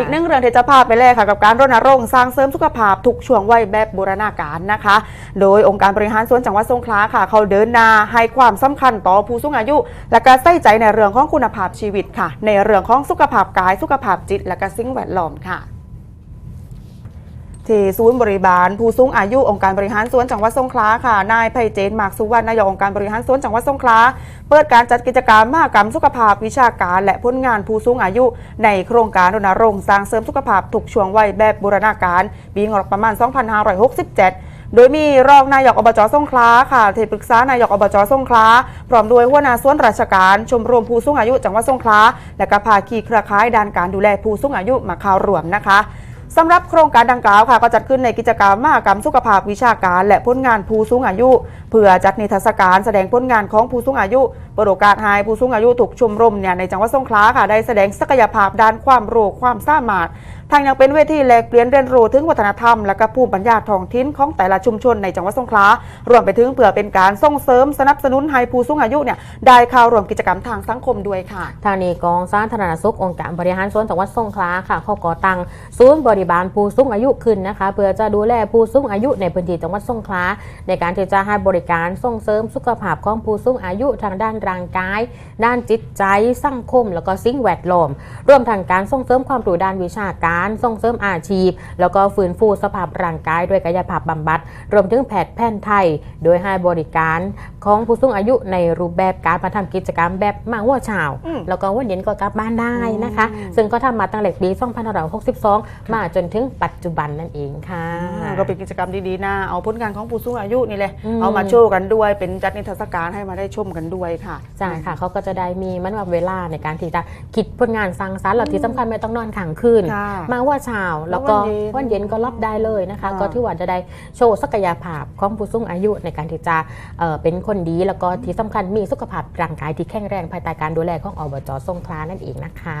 อีกหนึ่งเรื่องที่จะพาไปแลกค่ะกับการรณรงค์สร้างเสริมสุขภาพทุกช่วงวัยแบบบูรณาการนะคะ โดยองค์การบริหารส่วนจังหวัดสงขลาค่ะ เขาเดินหน้าให้ความสำคัญต่อผู้สูงอายุ และก็ใส่ใจในเรื่องของคุณภาพชีวิตค่ะ ในเรื่องของสุขภาพกายสุขภาพจิต และก็สิ่งแวดล้อมค่ะ ที่ศูนย์บริบาล ผู้สูงอายุองค์การบริหารส่วนจังหวัดสงขลาค่ะ นายไพเจนหมากสุวรรณนายกองค์การบริหารส่วนจังหวัดสงขลา เปิดการจัดกิจกรรมมหกรรมสุขภาพวิชาการ และผลงานผู้สูงอายุ ในโครงการรณรงค์สร้างเสริมสุขภาพทุกช่วงวัยแบบบูรณาการปีงบประมาณ 2567โดยมีรองนายกอบจสงขลาค่ะที่ปรึกษานายกอบจสงขลาพร้อมด้วยหัวหน้าส่วนราชการ ชมรมผู้สูงอายุจังหวัดสงขลาและก็ภาคีเครือข่ายด้านการดูแลผู้สูงอายุมาเข้ารวมนะคะ สำหรับโครงการดังกล่าวค่ะก็จัดขึ้นในกิจกรรมมหกรรมสุขภาพวิชาการ และผลงานผู้สูงอายุ เพื่อจัดนิทรรศการแสดงผลงานของผู้สูงอายุเปิดโอกาสให้ผู้สูงอายุถูกชมรมเนี่ยในจังหวัดสงขลาค่ะได้แสดงศักยภาพด้านความรู้ความสามารถทางยังเป็นเวทีแลกเปลี่ยนเรียนรู้ถึงวัฒนธรรม และก็ภูมิปัญญาท้องถิ่นของแต่ละชุมชนในจังหวัดสงขลารวมไปถึงเพื่อเป็นการส่งเสริมสนับสนุนให้ผู้สูงอายุเนี่ยได้เข้าร่วมกิจกรรมทางสังคมด้วยค่ะ ทางนี้กองสาธารณสุของค์การบริหารส่วนจังหวัดสงขลาค่ะเขาก่อตั้งศูนย์บริบาลผู้สูงอายุขึ้นนะคะ เพื่อจะดูแลผู้สูงอายุในพื้นที่จังหวัดสงขลาในการที่จะให้บริการส่งเสริมสุขภาพของผู้สูงอายุทางด้านร่างกาย ด้านจิตใจสังคม แล้วก็สิ่งแวดล้อมรวมทั้งการส่งเสริมความรู้ด้านวิชาการ ส่งเสริมอาชีพ แล้วก็ฟื้นฟูสภาพร่างกายด้วยกายภาพบำบัด รวมถึงแพทย์แผนไทย โดยให้บริการของผู้สูงอายุในรูปแบบการมาทำกิจกรรมแบบมาหัวเช้าอืมแล้วก็วันเย็นก็กลับบ้านได้นะคะอืมซึ่งก็ทำมาตั้งแต่ปี2562 มาจนถึงปัจจุบันนั่นเองค่ะอ่าก็เป็นกิจกรรมดีๆนะเอาผลงานของผู้สูงอายุนี่แหละอืมเอามาโชว์กันด้วย เป็นจัดนิทรรศการให้มาได้ชมกันด้วยค่ะใช่ค่ะเขาก็จะได้มีมันว่าเวลาในการที่จะคิดผลงานสร้างสรรค์แล้วที่สำคัญไม่ต้องนอนขังคืนค่ะมาว่าเช้าแล้วก็แล้ววันเย็นวันเย็นก็รับได้เลยนะคะอ่าก็ถือว่าจะได้โชว์ศักยภาพของผู้สูงอายุในการที่จะเอ่อเป็นคนดีแล้วก็ที่สำคัญมีสุขภาพร่างกายที่แข็งแรงภายใต้การดูแลของอบจสงขลานั่นเองนะคะ